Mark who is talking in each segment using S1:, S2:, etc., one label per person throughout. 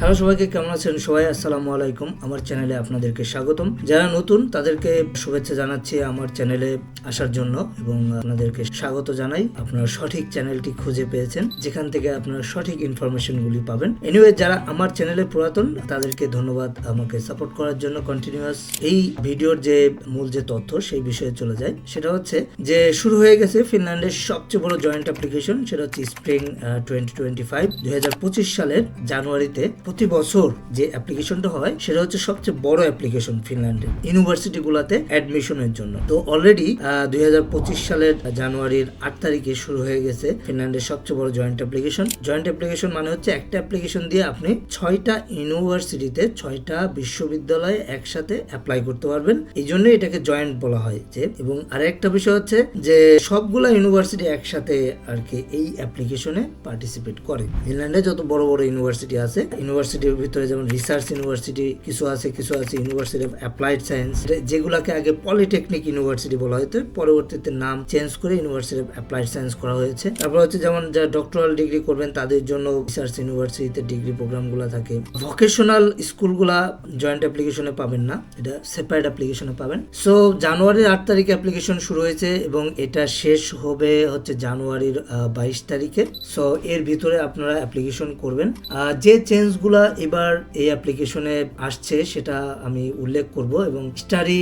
S1: Hello সবাইকে, কেমন আছেন? সবাই আসসালামু আলাইকুম। আমার চ্যানেলে আপনাদেরকে স্বাগতম। যারা নতুন, তাদেরকে শুভেচ্ছা জানাচ্ছি আমার চ্যানেলে আসার জন্য এবং আপনাদেরকে স্বাগত জানাই। আপনারা সঠিক চ্যানেলটি খুঁজে পেয়েছেন, যেখান থেকে আপনারা সঠিক ইনফরমেশনগুলি পাবেন। এনিওয়ে যারা আমার চ্যানেলে পুরাতন, তাদেরকে ধন্যবাদ আমাকে সাপোর্ট করার জন্য কন্টিনিউয়াস এই ভিডিওর যে মূল যে তথ্য, সেই বিষয়ে চলে যায় সেটা হচ্ছে যে, শুরু হয়ে গেছে ফিনল্যান্ডের সবচেয়ে বড় জয়েন্ট অ্যাপ্লিকেশন সেটা হচ্ছে স্প্রিং টোয়েন্টি টোয়েন্টি ফাইভ সালের জানুয়ারিতে। প্রতি বছর যে অ্যাপ্লিকেশনটা হয়, সেটা হচ্ছে সবচেয়ে বড় অ্যাপ্লিকেশন ফিনল্যান্ডের ইউনিভার্সিটি গুলাতে অ্যাডমিশনের জন্য। তো অলরেডি দুই হাজার পঁচিশ সালের জানুয়ারির আট তারিখে শুরু হয়ে গেছে ফিনল্যান্ডের সবচেয়ে বড় জয়েন্ট অ্যাপ্লিকেশন জয়েন্ট অ্যাপ্লিকেশন মানে হচ্ছে একটা অ্যাপ্লিকেশন দিয়ে আপনি ছয়টা ইউনিভার্সিটিতে, ছয়টা বিশ্ববিদ্যালয়ে একসাথে অ্যাপ্লাই করতে পারবেন। এই জন্য এটাকে জয়েন্ট বলা হয় যে, এবং আরেকটা বিষয় হচ্ছে যে, সবগুলা ইউনিভার্সিটি একসাথে আর কি এই অ্যাপ্লিকেশনে পার্টিসিপেট করে। ফিনল্যান্ডে যত বড় বড় ইউনিভার্সিটি আছে ইউনিভার্সিটির ভিতরে, যেমন রিসার্চ ইউনিভার্সিটি কিছু আছে কিছু আছে ইউনিভার্সিটি অফ অ্যাপ্লাইড সায়েন্স যেগুলোকে আগে পলিটেকনিক ইউনিভার্সিটি বলা হতো পরবর্তীতে নাম চেঞ্জ করে ইউনিভার্সিটি অফ অ্যাপ্লাইড সায়েন্স করা হয়েছে। তারপর হচ্ছে যেমন যারা ডক্টরাল ডিগ্রি করবেন, তাদের জন্য রিসার্চ ইউনিভার্সিটিতে ডিগ্রি প্রোগ্রামগুলো থাকে। ভোকেশনাল স্কুলগুলা জয়েন্ট অ্যাপ্লিকেশনে পাবেন না, এটা সেপারেট অ্যাপ্লিকেশনে পাবেন। সো জানুয়ারির আট তারিখে অ্যাপ্লিকেশন শুরু হয়েছে এবং এটা শেষ হবে হচ্ছে জানুয়ারির বাইশ তারিখে। সো এর ভিতরে আপনারা অ্যাপ্লিকেশন করবেন। যে চেঞ্জগুলা এবার এই অ্যাপ্লিকেশনে আসছে, সেটা আমি উল্লেখ করব এবং স্টাডি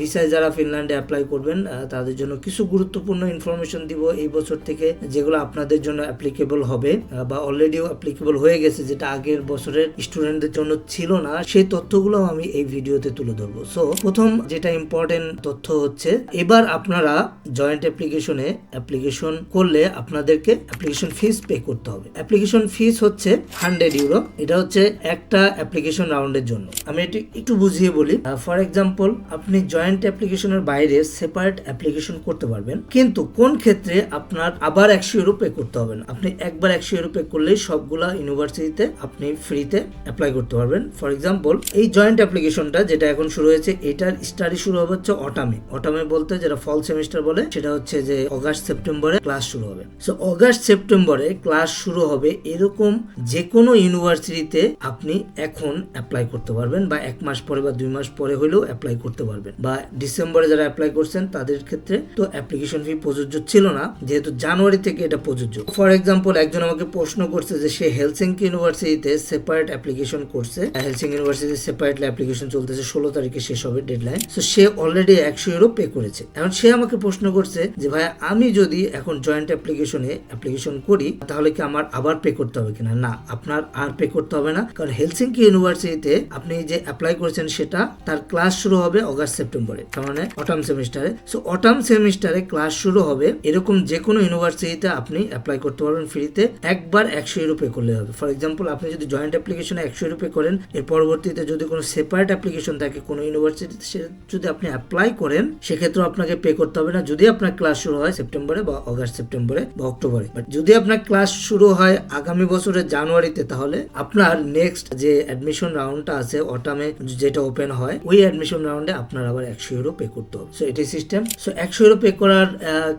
S1: ভিসায় যারা ফিনল্যান্ডে অ্যাপ্লাই করবেন তাদের জন্য কিছু গুরুত্বপূর্ণ ইনফরমেশন দিব এই বছর থেকে, যেগুলো আপনাদের জন্য অ্যাপ্লিকেবল হবে বা অলরেডিও অ্যাপ্লিকেবল হয়ে গেছে, যেটা আগের বছরের স্টুডেন্টদের জন্য ছিল না, সেই তথ্যগুলো আমি এই ভিডিওতে তুলে ধরবো। সো প্রথম যেটা ইম্পর্টেন্ট তথ্য হচ্ছে, এবার আপনারা জয়েন্ট অ্যাপ্লিকেশনে অ্যাপ্লিকেশন করলে আপনাদেরকে অ্যাপ্লিকেশন ফিস পে করতে হবে। অ্যাপ্লিকেশন ফিস হচ্ছে হান্ড্রেড ইউরো এটা হচ্ছে একটা অ্যাপ্লিকেশন রাউন্ডের জন্য। আমি এটি একটু বুঝিয়ে বলি। ফর এক্সাম্পল আপনি জয়েন্ট অ্যাপ্লিকেশনের বাইরে সেপারেট অ্যাপ্লিকেশন করতে পারবেন। কিন্তু কোন ক্ষেত্রে আপনার আবার একশো ইউরো পে করতে হবে না? আপনি একবার একশো ইউরো পে করলেই সবগুলা ইউনিভার্সিটিতে আপনি ফ্রিতে অ্যাপ্লাই করতে পারবেন। ফর এক্সাম্পল এই জয়েন্ট অ্যাপ্লিকেশনটা যেটা এখন শুরু হয়েছে, এটার স্টাডি শুরু হবে হচ্ছে অটামে অটামে বলতে যেটা ফল সেমিস্টার বলে, সেটা হচ্ছে যে অগাস্ট সেপ্টেম্বরে ক্লাস শুরু হবে। সো অগাস্ট সেপ্টেম্বরে ক্লাস শুরু হবে এরকম যে কোনো ইউনিভার্সিটিতে আপনি এখন অ্যাপ্লাই করতে পারবেন বা এক মাস পরে বা দুই মাস পরে হলেও অ্যাপ্লাই করতে পারবেন। বা ডিসেম্বরে যারা অ্যাপ্লাই করছেন তাদের ক্ষেত্রে তো অ্যাপ্লিকেশন ফি প্রযোজ্য ছিল না, যেহেতু জানুয়ারি থেকে এটা প্রযোজ্য। ফর এক্সাম্পল একজন আমাকে প্রশ্ন করছে যে সে হেলসিঙ্কি ইউনিভার্সিটিতে সেপারেট অ্যাপ্লিকেশন করছে। হেলসিং ইউনিভার্সিটিতে সেপারেটলি অ্যাপ্লিকেশন চলতেছে, ষোলো তারিখে শেষ হবে ডেডলাইন সো সে অলরেডি একশো ইউরো পে করেছে। এখন সে আমাকে প্রশ্ন করছে যে, ভাই, আমি যদি এখন জয়েন্ট অ্যাপ্লিকেশনে অ্যাপ্লিকেশন করি, তাহলে কি আমার আবার পে করতে হবে কিনা? না, আপনার আর পে করতে হবে না। কারণ হেলসিঙ্কি ইউনিভার্সিটিতে আপনি যে অ্যাপ্লাই করেছেন সেটা তার ক্লাস শুরু হবে অগাস্ট সেপ্টেম্বরে তার মানে অটাম সেমিস্টারে সো অটাম সেমিস্টারে ক্লাস শুরু হবে এরকম যে কোনো ইউনিভার্সিটিতে আপনি অ্যাপ্লাই করতে পারবেন ফ্রিতে একবার একশো ইউরো পে করলে হবে। ফর এক্সাম্পল আপনি যদি জয়েন্ট অ্যাপ্লিকেশনে একশো ইউরো পে করেন, এর পরবর্তীতে যদি কোনো সেপারেট অ্যাপ্লিকেশন থাকে কোনো ইউনিভার্সিটিতে সে যদি আপনি অ্যাপ্লাই করেন সেক্ষেত্রে আপনাকে পে করতে হবে না। যদি আপনার ক্লাস শুরু হয় সেপ্টেম্বরে বা অগাস্ট সেপ্টেম্বরে বা অক্টোবরে বাট যদি আপনার ক্লাস শুরু হয় আগামী বছরের জানুয়ারিতে তাহলে আপনার নেক্সট যে অ্যাডমিশন রাউন্ডটা আছে অটামে যেটা ওপেন হয়, ওই অ্যাডমিশন রাউন্ডে আপনার আবার একশো ইউরো পে করতে হবে। সো সিস্টেম সো একশো ইউরো পে করার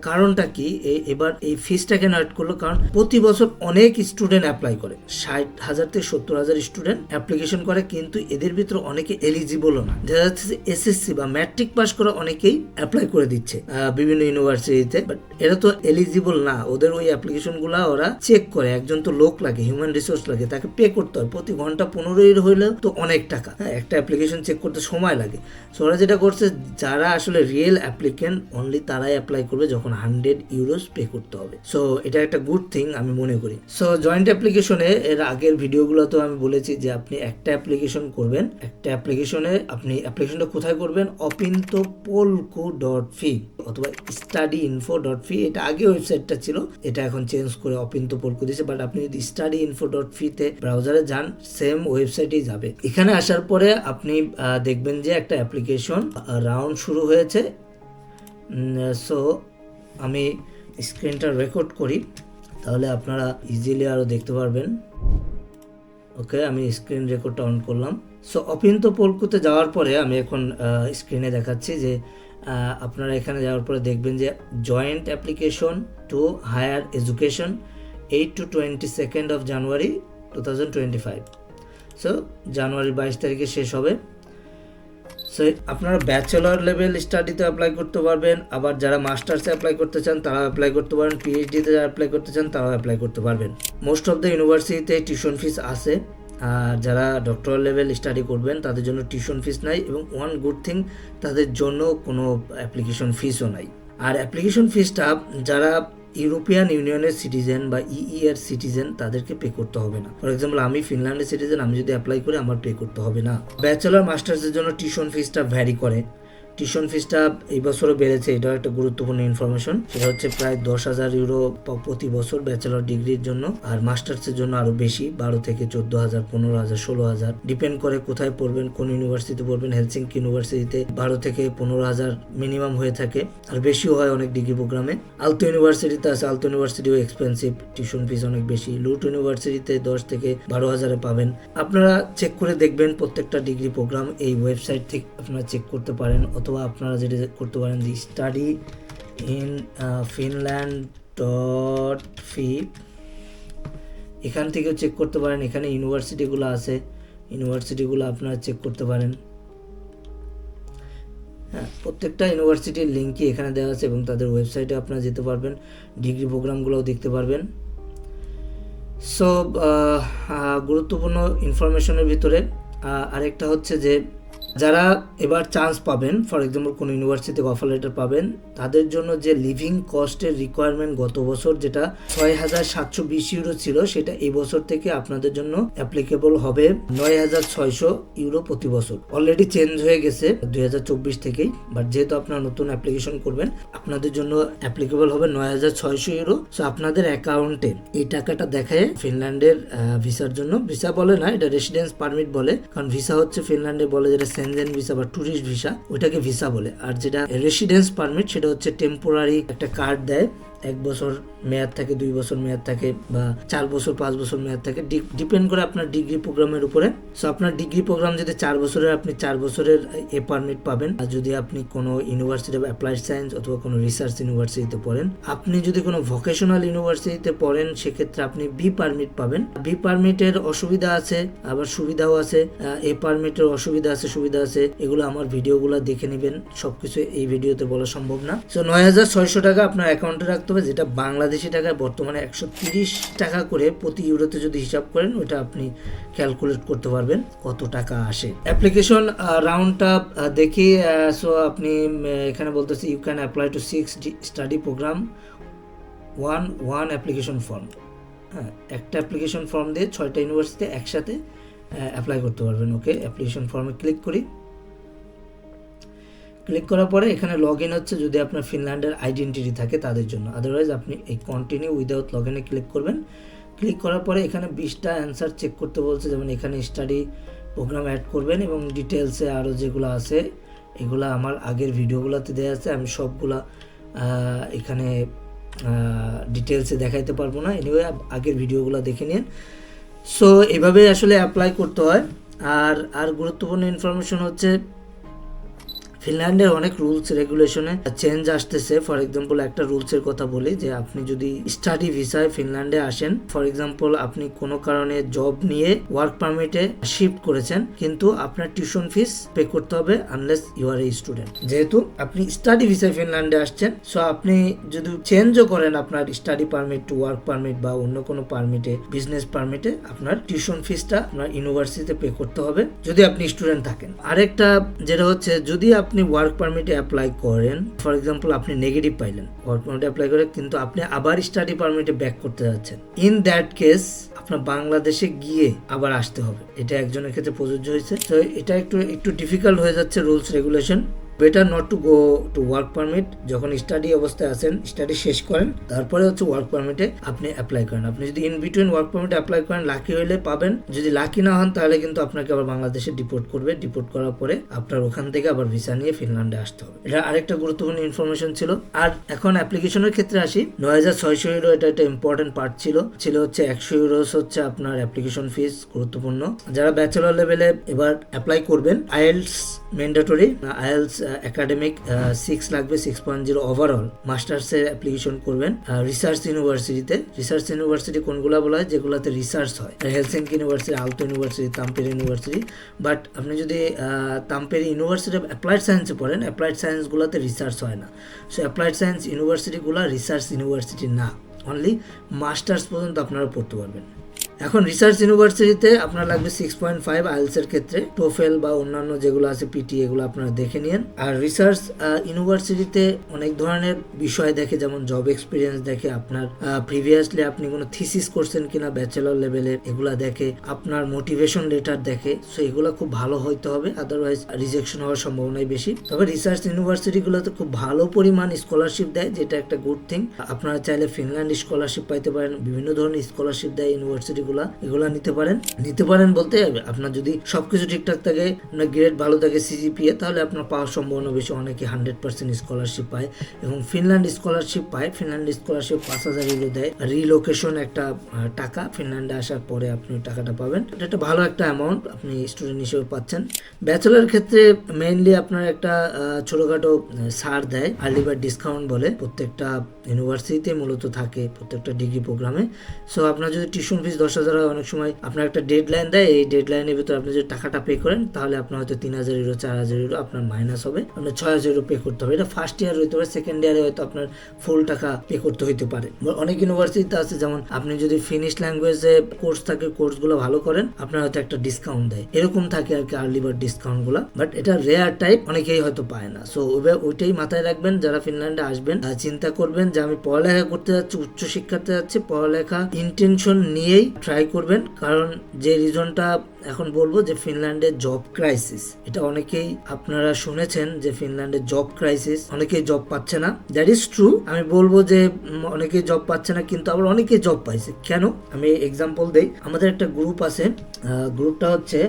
S1: কারণটা কি? এবার এই ফিসটা কেন অ্যাড করল? কারণ প্রতি বছর অনেক স্টুডেন্ট অ্যাপ্লাই করে। ষাট হাজার থেকে সত্তর হাজার স্টুডেন্ট অ্যাপ্লিকেশন করে, কিন্তু এদের ভিতরে অনেকে এলিজিবলও না। দেখা যাচ্ছে যে এসএসসি বা ম্যাট্রিক পাস করা অনেকেই অ্যাপ্লাই করে দিচ্ছে বিভিন্ন ইউনিভার্সিটিতে বাট এরা তো এলিজিবল না। ওদের ওই অ্যাপ্লিকেশনগুলা ওরা চেক করে। একজন তো লোক লাগে হিউম্যান রিসোর্স লাগে, তাকে পে করতে হয় প্রতি ঘণ্টা পনেরো ইউরো হইলেও তো অনেক টাকা। হ্যাঁ একটা অ্যাপ্লিকেশন চেক করতে সময় লাগে। সো ওরা যেটা করছে, যারা আসলে রিয়েল অ্যাপ্লিকেন্ট অনলি তারাই অ্যাপ্লাই করবে যখন হান্ড্রেড ইউরোস পে করতে হবে। সো এটা একটা গুড থিং আমি মনে করি। সো জয়েন্ট অ্যাপ্লিকেশনে এর আগের ভিডিওগুলো তো আমি বলেছি যে আপনি একটা অ্যাপ্লিকেশন করবেন। একটা অ্যাপ্লিকেশনে আপনি অ্যাপ্লিকেশনটা কোথায় করবেন? অপিন্ত পোলকো ডট ফি অথবা স্টাডি ইনফো ডট ফি এটা আগে ওয়েবসাইটটা ছিল। এটা এখন চেঞ্জ করে অপিন্ত পোলকো দিয়েছে। বাট আপনি যদি স্টাডি ইনফো ডট ফিতে ব্রাউজারে যান সেম ওয়েবসাইটেই যাবে। এখানে আসার পরে আপনি দেখবেন যে একটা অ্যাপ্লিকেশন রাউন্ড শুরু হয়েছে। সো আমি স্ক্রিনটা রেকর্ড করি। তাহলে আপনারা ইজিলি আরও দেখতে পারবেন। ওকে আমি স্ক্রিন রেকর্ডটা অন করলাম। সো অপিন্ত পলকুতে যাওয়ার পরে আমি এখন স্ক্রিনে দেখাচ্ছি যে আপনারা এখানে যাওয়ার পরে দেখবেন যে joint application to higher education eight to twenty second of January two thousand twenty five so জানুয়ারি বাইশ তারিখে শেষ হবে। সো আপনারা ব্যাচেলর লেভেল স্টাডিতে অ্যাপ্লাই করতে পারবেন। আবার যারা মাস্টার্সে অ্যাপ্লাই করতে চান, তারাও অ্যাপ্লাই করতে পারেন। পিএইচডিতে যারা অ্যাপ্লাই করতে চান, তারাও অ্যাপ্লাই করতে পারবেন। মোস্ট অফ দ্য ইউনিভার্সিটিতে টিউশন ফিস আছে। আর যারা ডক্টরাল লেভেল স্টাডি করবেন, তাদের জন্য টিউশন ফিস নাই। এবং ওয়ান গুড থিং তাদের জন্য কোনো অ্যাপ্লিকেশন ফিসও নাই। আর অ্যাপ্লিকেশন ফিসটা যারা ইউরোপিয়ান ইউনিয়নের সিটিজেন বা ইই এর সিটিজেন তাদেরকে পে করতে হবে না। ফর এক্সাম্পল আমি ফিনল্যান্ডের সিটিজেন, আমি যদি অ্যাপ্লাই করি, আমার পে করতে হবে না। ব্যাচেলর মাস্টার্সের জন্য টিউশন ফিসটা ভ্যারি করে। টিউশন ফিসটা এই বছরও বেড়েছে, এটাও একটা গুরুত্বপূর্ণ ইনফরমেশন সেটা হচ্ছে প্রায় দশ হাজার ইউরো প্রতি বছর ব্যাচেলর ডিগ্রির জন্য, আর মাস্টার্সের জন্য আরও বেশি, বারো থেকে চোদ্দ হাজার, পনেরো হাজার, ষোলো হাজার। ডিপেন্ড করে কোথায় পড়বেন, কোন ইউনিভার্সিটিতে পড়বেন। হেলসিঙ্কি ইউনিভার্সিটিতে বারো থেকে পনেরো হাজার মিনিমাম হয়ে থাকে, আর বেশিও হয় অনেক ডিগ্রি প্রোগ্রামে আলতো ইউনিভার্সিটিতে আছে আলতো ইউনিভার্সিটিও এক্সপেন্সিভ টিউশন ফিস অনেক বেশি। লুট ইউনিভার্সিটিতে দশ থেকে বারো হাজারে পাবেন। আপনারা চেক করে দেখবেন প্রত্যেকটা ডিগ্রি প্রোগ্রাম এই ওয়েবসাইট থেকে আপনারা চেক করতে পারেন অথবা আপনারা যেটা করতে পারেন যে study in Finland dot fi এখান থেকেও চেক করতে পারেন, এখানে ইউনিভার্সিটিগুলো আছে ইউনিভার্সিটিগুলো আপনারা চেক করতে পারেন। হ্যাঁ প্রত্যেকটা ইউনিভার্সিটির লিঙ্কই এখানে দেওয়া আছে এবং তাদের ওয়েবসাইটে আপনারা যেতে পারবেন ডিগ্রি প্রোগ্রামগুলোও দেখতে পারবেন। সো গুরুত্বপূর্ণ ইনফরমেশনের ভিতরে আরেকটা হচ্ছে যে যারা এবার চান্স পাবেন ফর এক্সাম্পল কোনো ইউনিভার্সিটি অফার লেটার পাবেন, তাদের জন্য যে লিভিং কস্টের রিকোয়ারমেন্ট গত বছর যেটা ছয় হাজার সাতশো বিশ ইউরো ছিল, সেটা এই বছর থেকে আপনাদের জন্য অ্যাপ্লিকেবল হবে নয় হাজার ছয়শো ইউরো প্রতি বছর। অলরেডি চেঞ্জ হয়ে গেছে দুই হাজার চব্বিশ থেকেই বাট যেহেতু আপনারা নতুন অ্যাপ্লিকেশন করবেন, আপনাদের জন্য অ্যাপ্লিকেবল হবে নয় হাজার ছয়শো ইউরো সো আপনাদের অ্যাকাউন্টে এই টাকাটা দেখায় ফিনল্যান্ডের ভিসার জন্য। ভিসা বলে না, এটা রেসিডেন্স পারমিট বলে, কারণ ভিসা হচ্ছে ফিনল্যান্ডে বলে যেটা সেনজেন ভিসা বা ট্যুরিস্ট ভিসা ওইটাকে ভিসা বলে। আর যেটা রেসিডেন্স পারমিট সেটা হচ্ছে টেম্পোরারি একটা কার্ড দেয়। এক বছর মেয়াদ থাকে, দুই বছর মেয়াদ থাকে বা চার বছর, পাঁচ বছর মেয়াদ থাকে ডিপেন্ড করে আপনার ডিগ্রি প্রোগ্রামের উপরে। সো আপনার ডিগ্রি প্রোগ্রাম যদি চার বছরের, আপনি চার বছরের, এ পারমিট পাবেন। আর যদি আপনি কোনো ইউনিভার্সিটি অ্যাপ্লাইড সায়েন্স অথবা কোনো রিসার্চ ইউনিভার্সিটিতে পড়েন, আপনি যদি কোনো ভোকেশনাল ইউনিভার্সিটিতে পড়েন, সেক্ষেত্রে আপনি বি পারমিট পাবেন। বি পারমিটের অসুবিধা আছে, আবার সুবিধাও আছে এ পারমিটের অসুবিধা আছে, সুবিধা আছে, এগুলো আমার ভিডিওগুলো দেখে নেবেন। সবকিছু এই ভিডিওতে বলা সম্ভব না। সো নয় হাজার ছয়শো টাকা আপনার অ্যাকাউন্টে রাখতে হবে যেটা বাংলাদেশি টাকায় বর্তমানে একশো তিরিশ টাকা করে প্রতি ইউরোতে যদি হিসাব করেন ওটা আপনি ক্যালকুলেট করতে পারবেন কত টাকা আসে। অ্যাপ্লিকেশন রাউন্ডটা দেখি সো আপনি এখানে বলতেছি you can apply to six study programme one one application form হ্যাঁ একটা অ্যাপ্লিকেশন ফর্ম দিয়ে ছয়টা ইউনিভার্সিটিতে একসাথে অ্যাপ্লাই করতে পারবেন। ওকে অ্যাপ্লিকেশন ফর্মে ক্লিক করি। ক্লিক করার পরে এখানে লগ ইন হচ্ছে যদি আপনার ফিনল্যান্ডের আইডেন্টিটি থাকে তাদের জন্য। আদারওয়াইজ আপনি এই কন্টিনিউ উইদাউট লগ ইনে ক্লিক করবেন। ক্লিক করার পরে এখানে বিশটা অ্যান্সার চেক করতে বলছে। যেমন এখানে স্টাডি প্রোগ্রাম অ্যাড করবেন এবং ডিটেলসে আরও যেগুলো আছে, এগুলো আমার আগের ভিডিওগুলোতে দেওয়া আছে। আমি সবগুলা এখানে ডিটেলসে দেখাইতে পারব না। এনিওয়ে আগের ভিডিওগুলো দেখে নিন। সো এভাবে আসলে অ্যাপ্লাই করতে হয়। আর আর গুরুত্বপূর্ণ ইনফরমেশন হচ্ছে ফিনল্যান্ডের অনেক রুলস রেগুলেশনে চেঞ্জ আসতেছে। ফর এক্সাম্পল একটা রুলসের কথা বলি যে, আপনি যদি স্টাডি ভিসায় ফিনল্যান্ডে আসেন ফর এক্সাম্পল আপনি কোনো কারণে জব নিয়ে ওয়ার্ক পারমিটে শিফট করেছেন, কিন্তু আপনার টিউশন ফিস পে করতে হবে unless you are a student যেহেতু আপনি স্টাডি ভিসায় ফিনল্যান্ডে আসছেন সো আপনি যদি চেঞ্জও করেন আপনার study permit to work permit বা অন্য কোনো পারমিটে বিজনেস পারমিটে আপনার টিউশন ফিসটা আপনার ইউনিভার্সিটিতে পে করতে হবে, যদি আপনি স্টুডেন্ট থাকেন। আরেকটা যেটা হচ্ছে, যদি আপনি ওয়ার্ক পারমিটে অ্যাপ্লাই করেন ফর এক্সাম্পল আপনি নেগেটিভ পাইলেন ওয়ার্ক পারমিটে অ্যাপ্লাই করে, কিন্তু আপনি আবার স্টাডি পারমিটে ব্যাক করতে যাচ্ছেন। ইন দ্যাট কেস আপনার বাংলাদেশে গিয়ে আবার আসতে হবে। এটা একজনের ক্ষেত্রে প্রযোজ্য হয়েছে। তো এটা একটু একটু ডিফিকাল্ট হয়ে যাচ্ছে rules regulation better not to go to work permit যখন স্টাডি অবস্থায় আছেন স্টাডি শেষ করেন, তারপরে হচ্ছে ওয়ার্ক পারমিটে আপনি অ্যাপ্লাই করেন। আপনি যদি ইন বিটুইন ওয়ার্ক পারমিটে অ্যাপ্লাই করেন লাকি হইলে পাবেন। যদি লাকি না হন, তাহলে কিন্তু আপনাকে আবার বাংলাদেশে ডিপোর্ট করবে। ডিপোর্ট করার পরে আপনার ওখান থেকে আবার ভিসা নিয়ে ফিনল্যান্ডে আসতে হবে। এটা আরেকটা গুরুত্বপূর্ণ ইনফরমেশন ছিল। আর এখন অ্যাপ্লিকেশনের ক্ষেত্রে আসি। নয় হাজার ছয়শো ইউরো এটা একটা ইম্পর্টেন্ট পার্ট ছিল। ছিল হচ্ছে একশো ইউরোস হচ্ছে আপনার অ্যাপ্লিকেশন ফিস গুরুত্বপূর্ণ। যারা ব্যাচেলর লেভেলে এবার অ্যাপ্লাই করবেন IELTS mandatory IELTS academic six লাগবে সিক্স পয়েন্ট জিরো ওভারঅল মাস্টার্সের অ্যাপ্লিকেশন করবেন। রিসার্চ ইউনিভার্সিটিতে রিসার্চ ইউনিভার্সিটি কোনগুলো বলা হয়? যেগুলোতে রিসার্চ হয়। Helsinki university Aalto university Tampere university but আপনি যদি তাম্পের ইউনিভার্সিটি অফ অ্যাপ্লাইড সায়েন্সে পড়েন অ্যাপ্লাইড সায়েন্সগুলোতে রিসার্চ হয় না। সো অ্যাপ্লাইড সায়েন্স ইউনিভার্সিটিগুলো রিসার্চ ইউনিভার্সিটি না। অনলি মাস্টার্স পর্যন্ত আপনারা পড়তে পারবেন। এখন রিসার্চ ইউনিভার্সিটিতে আপনার লাগবে সিক্স পয়েন্ট ফাইভ আইএলসের ক্ষেত্রে টোফেল বা অন্যান্য যেগুলো আছে পিটি এগুলো আপনারা দেখে নিন। আর রিসার্চ ইউনিভার্সিটিতে অনেক ধরনের বিষয় দেখে, যেমন জব এক্সপিরিয়েন্স দেখে, আপনার প্রিভিয়াসলি আপনি কোনো থিসিস করছেন কিনা ব্যাচেলর লেভেলের এগুলা দেখে, আপনার মোটিভেশন লেটার দেখে সো এগুলো খুব ভালো হইতে হবে আদারওয়াইজ রিজেকশন হওয়ার সম্ভাবনাই বেশি। তবে রিসার্চ ইউনিভার্সিটিগুলোতে খুব ভালো পরিমাণ স্কলারশিপ দেয়, যেটা একটা গুড থিং আপনারা চাইলে ফিনল্যান্ড স্কলারশিপ পাইতে পারেন, বিভিন্ন ধরনের স্কলারশিপ দেয় ইউনিভার্সিটিগুলা এগুলা নিতে পারেন। নিতে পারেন বলতে আপনার যদি সবকিছু ঠিকঠাক থাকে, আপনার গ্রেড ভালো থাকে সিজিপিএ তাহলে আপনার পাওয়ার সম্ভাবনা বেশি। অনেকে হান্ড্রেড পার্সেন্ট স্কলারশিপ পায় এবং ফিনল্যান্ড স্কলারশিপ পায়। ফিনল্যান্ড স্কলারশিপ পাঁচ হাজার ইউরো দেয়। রিলোকেশন একটা টাকা। ফিনল্যান্ডে আসার পরে আপনি টাকাটা পাবেন। এটা একটা ভালো একটা অ্যামাউন্ট আপনি স্টুডেন্ট হিসেবে পাচ্ছেন। ব্যাচেলার ক্ষেত্রে মেইনলি আপনার একটা ছোটখাটো ছাড় দেয়। আর্লি বার্ড ডিসকাউন্ট বলে। প্রত্যেকটা ইউনিভার্সিটিতে মূলত থাকে, প্রত্যেকটা ডিগ্রি প্রোগ্রামে সো আপনার যদি টিউশন ফিস দশ হাজার হয়, অনেক সময় আপনার একটা ডেড লাইন দেয়, এই ডেড লাইনের ভিতরে আপনি যদি টাকাটা পে করেন, তাহলে আপনার হয়তো তিন হাজার ইউরো চার হাজার ইউরো আপনার মাইনাস হবে। আপনার ছয় হাজার ইউরো পে করতে হবে। এটা ফার্স্ট ইয়ার হইতে পারে সেকেন্ড ইয়ারে হয়তো আপনার ফুল টাকা পে করতে হইতে পারে। অনেক ইউনিভার্সিটিতে আছে, যেমন আপনি যদি ফিনিশ ল্যাঙ্গুয়েজে কোর্স থাকে কোর্সগুলো ভালো করেন, আপনার হয়তো একটা ডিসকাউন্ট দেয়। এরকম থাকে আর কি আর্লি ডিসকাউন্টগুলো। বাট এটা রেয়ার টাইপ অনেকেই হয়তো পায় না। সো ওইটাই মাথায় রাখবেন, যারা ফিনল্যান্ডে আসবেন চিন্তা করবেন যে আমি পড়ালেখা করতে যাচ্ছি, উচ্চ শিক্ষাতে যাচ্ছি, পড়ালেখা ইন্টেনশন নিয়েই ট্রাই করবেন, কারণ যে রিজনটা এখন বলব যে ফিনল্যান্ডের জব ক্রাইসিস এটা অনেকেই আপনারা শুনেছেন যে ফিনল্যান্ডের জব ক্রাইসিস অনেকেই জব পাচ্ছে না। দ্যাট ইজ ট্রু আমি বলব যে অনেকেই জব পাচ্ছে না, কিন্তু আবার অনেকেই জব পাইছে। কেন? আমি এক্সাম্পল দেই, আমাদের একটা গ্রুপ আছে গ্রুপটা হচ্ছে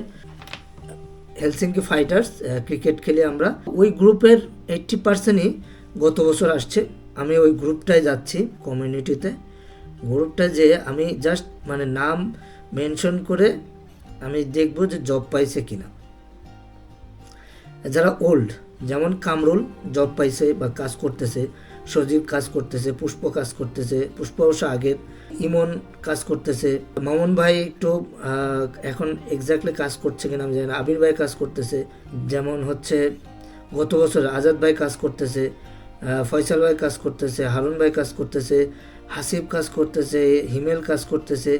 S1: হেলসিঙ্কি ফাইটার্স ক্রিকেট খেলি আমরা। ওই গ্রুপের এইট্টি পার্সেন্টই গত বছর আসছে, আমি ওই গ্রুপটায় যাচ্ছি কমিউনিটিতে গ্রুপটা যে আমি জাস্ট মানে নাম মেনশন করে আমি দেখব যে জব পাইছে কিনা। যারা ওল্ড যেমন কামরুল জব পাইছে বা কাজ করতেছে, সজীব কাজ করতেছে, পুষ্প কাজ করতেছে, পুষ্প অবশ্য আগের, ইমন কাজ করতেছে, মামুন ভাই একটু এখন এক্স্যাক্টলি কাজ করছে কিনা আমি জানি না, আবির ভাই কাজ করতেছে, যেমন হচ্ছে গত বছর আজাদ ভাই কাজ করতেছে ফয়সাল ভাই কাজ করতেছে, হারুন ভাই কাজ করতেছে হাসিব কাজ করতেছে, হিমেল কাজ করতেছে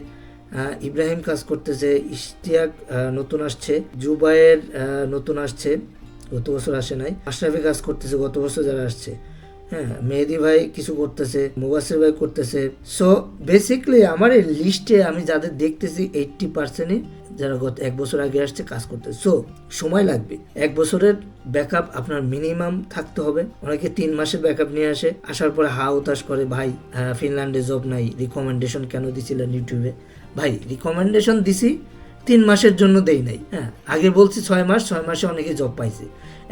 S1: ইব্রাহিম কাজ করতেছে, ইশতিয়াক নতুন আসছে, জুবায়ের নতুন আসছে, গত বছর আসে নাই, আশরাফি কাজ করতেছে, গত বছর যারা আসছে হ্যাঁ মেহেদি ভাই কিছু করতেছে, মুবাসির ভাই করতেছে সো বেসিকলি আমার এই লিস্টে আমি যাদের দেখতেছি এইটটি পার্সেন্টই যারা গত এক বছর আগে আসছে, কাজ করতে। সো সময় লাগবে। এক বছরের ব্যাকআপ আপনার মিনিমাম থাকতে হবে। অনেকে তিন মাসের ব্যাকআপ নিয়ে আসে। আসার পরে হা উতাস করে, ভাই ফিনল্যান্ডে জব নাই রিকমেন্ডেশন কেন দিছিলেন ইউটিউবে ভাই রিকমেন্ডেশন দিছি, তিন মাসের জন্য দেই নাই। হ্যাঁ আগে বলছি ছয় মাস, ছয় মাসে অনেকে জব পাইছে।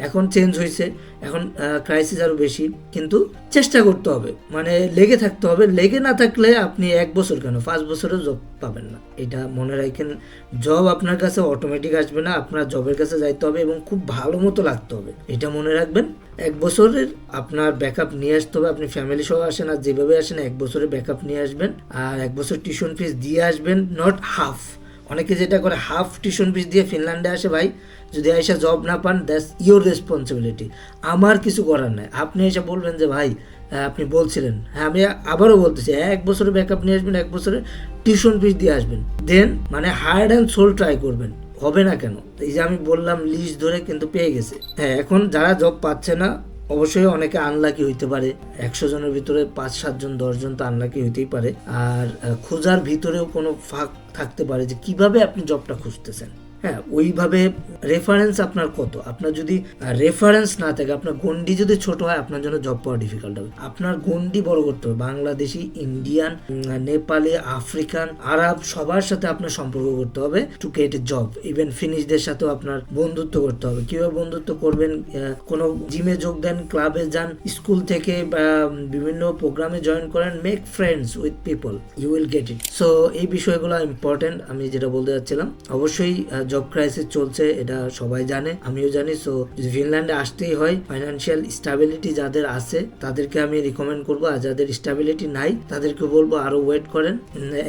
S1: এখন চেঞ্জ হয়েছে, এখন ক্রাইসিস আরও বেশি, কিন্তু চেষ্টা করতে হবে। মানে লেগে থাকতে হবে। লেগে না থাকলে আপনি এক বছর কেন? পাঁচ বছরেও জব পাবেন না। এটা মনে রাখেন জব আপনার কাছে অটোমেটিক আসবে না, আপনার জবের কাছে যাইতে হবে এবং খুব ভালো মতো লাগতে হবে। এটা মনে রাখবেন। এক বছরের আপনার ব্যাকআপ নিয়ে আসতে হবে। আপনি ফ্যামিলি সহ আসেন আর যেভাবে আসেন, এক বছরের ব্যাকআপ নিয়ে আসবেন। আর এক বছর টিউশন ফিস দিয়ে আসবেন নট হাফ অনেকে যেটা করে হাফ টিউশন ফিস দিয়ে ফিনল্যান্ডে আসে ভাই, যদি এসে জব না পান দ্যাটস ইওর রেসপন্সিবিলিটি আমার কিছু করার নাই। আপনি এসে বলবেন যে, ভাই আপনি বলছিলেন। হ্যাঁ আমি আবারও বলতেছি, এক বছরের ব্যাকআপ নিয়ে আসবেন, এক বছরের টিউশন ফিস দিয়ে আসবেন। দেন মানে হার্ড অ্যান্ড সোল ট্রাই করবেন, হবে না কেন? এই যে আমি বললাম লিস্ট ধরে কিন্তু পেয়ে গেছে। হ্যাঁ এখন যারা জব পাচ্ছে না অবশ্যই অনেকে আনলাকি হইতে পারে। একশো জনের ভিতরে পাঁচ সাতজন দশজন তো আনলাকি হইতেই পারে। আর খোঁজার ভিতরেও কোনো ফাঁক থাকতে পারে যে কীভাবে আপনি জবটা খুঁজতেছেন। হ্যাঁ ওইভাবে রেফারেন্স আপনার কত? আপনার যদি রেফারেন্স না থাকে, আপনার গন্ডি যদি ছোট হয়, আপনার জন্য জব পাওয়া ডিফিকাল্ট হবে। আপনার গন্ডি বড় করতে হবে। বাংলাদেশি ইন্ডিয়ান নেপালি আফ্রিকান আরব সবার সাথে আপনার সম্পর্ক করতে হবে to get a job even ফিনিশদের সাথেও আপনার বন্ধুত্ব করতে হবে। কীভাবে বন্ধুত্ব করবেন? কোনো জিমে যোগ দেন ক্লাবে যান স্কুল থেকে বা বিভিন্ন প্রোগ্রামে জয়েন করেন make friends with people you will get it so এই বিষয়গুলো ইম্পর্টেন্ট আমি যেটা বলতে যাচ্ছিলাম, অবশ্যই জব ক্রাইসিস চলছে এটা সবাই জানে আমিও জানি। সো যদি ফিনল্যান্ডে আসতেই হয় ফাইন্যান্সিয়াল স্টাবিলিটি যাদের আছে তাদেরকে আমি রিকমেন্ড করব। আর যাদের স্টাবিলিটি নাই তাদেরকে বলব আরও ওয়েট করেন।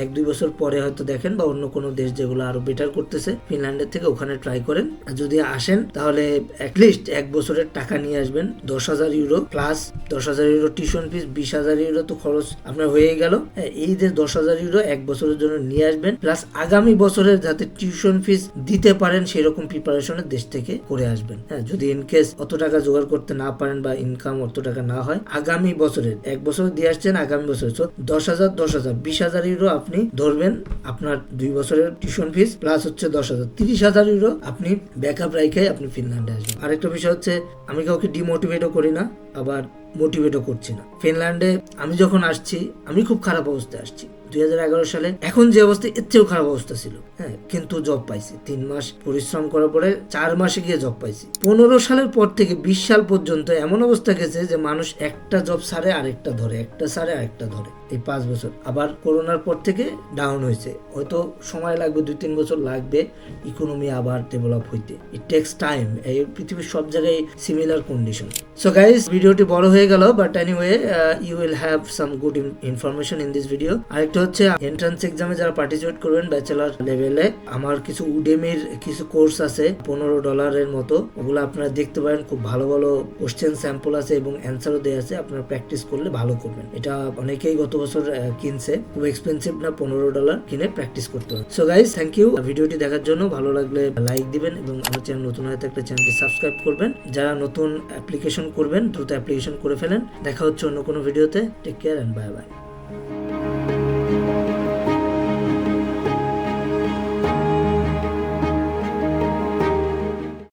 S1: এক দুই বছর পরে হয়তো দেখেন বা অন্য কোনো দেশ যেগুলো আরও বেটার করতেছে ফিনল্যান্ডের থেকে ওখানে ট্রাই করেন। আর যদি আসেন তাহলে অ্যাটলিস্ট এক বছরের টাকা নিয়ে আসবেন। দশ হাজার ইউরো প্লাস দশ হাজার ইউরো টিউশন ফিস বিশ হাজার ইউরো তো খরচ আপনার হয়ে গেল। হ্যাঁ, এই যে দশ হাজার ইউরো এক বছরের জন্য নিয়ে আসবেন প্লাস আগামী বছরের যাতে টিউশন ফিস দিতে পারেন সেরকম প্রিপারেশনের দেশ থেকে করে আসবেন। হ্যাঁ যদি ইনকেস অত টাকা জোগাড় করতে না পারেন বা ইনকাম অত টাকা না হয়, আগামী বছরের, এক বছর দিয়ে আসছেন আগামী বছর তো দশ হাজার দশ হাজার, বিশ হাজার ইউরো আপনি ধরবেন আপনার দুই বছরের টিউশন ফিস প্লাস হচ্ছে দশ হাজার, তিরিশ হাজার ইউরো আপনি ব্যাকআপ রাইখে আপনি ফিনল্যান্ডে আসবেন। আরেকটা বিষয় হচ্ছে, আমি কাউকে ডিমোটিভেটও করি না, আবার মোটিভেটও করছি না। ফিনল্যান্ডে আমি যখন আসছি, আমি খুব খারাপ অবস্থায় আসছি। দুই হাজার এগারো সালে এখন যে অবস্থা, এর চেয়েও খারাপ অবস্থা ছিল। হ্যাঁ কিন্তু জব পাইছি। তিন মাস পরিশ্রম করার পরে চার মাসে গিয়ে জব পাইছি। পনেরো সালের পর থেকে বিশ সাল পর্যন্ত এমন অবস্থা গেছে যে মানুষ একটা জব সারে আরেকটা ধরে, একটা সারে আরেকটা ধরে। এই পাঁচ বছর। আবার করোনার পর থেকে ডাউন হয়েছে। হয়তো সময় লাগবে, দুই তিন বছর লাগবে ইকোনমি আবার ডেভেলপ হইতে। ইট টেক্স টাইম এই পৃথিবীর সব জায়গায় সিমিলার কন্ডিশন সো গাইস ভিডিওটি বড় হয়ে গেল but anyway you will have some good information in this video আরেকটা হচ্ছে এন্ট্রান্স এক্সামে যারা পার্টিসিপেট করবেন ব্যাচেলার লেভেলে আমার কিছু উডেমির কিছু কোর্স আছে, পনেরো ডলারের মতো। ওগুলো আপনারা দেখতে পারেন, খুব ভালো ভালো কোশ্চেন স্যাম্পল আছে এবং অ্যান্সারও দেওয়া আছে। আপনারা প্র্যাকটিস করলে ভালো করবেন। এটা অনেকেই গত বছর কিনছে, খুব এক্সপেন্সিভ না, পনেরো ডলার কিনে প্র্যাকটিস করতে হবে সো গাইজ থ্যাংক ইউ ভিডিওটি দেখার জন্য ভালো লাগলে লাইক দিবেন এবং আমার চ্যানেল নতুন হয়ে থাকলে চ্যানেলটি সাবস্ক্রাইব করবেন। যারা নতুন অ্যাপ্লিকেশন করবেন, দ্রুত অ্যাপ্লিকেশন করে ফেলেন। দেখা হচ্ছে অন্য কোনো ভিডিওতে take care and bye bye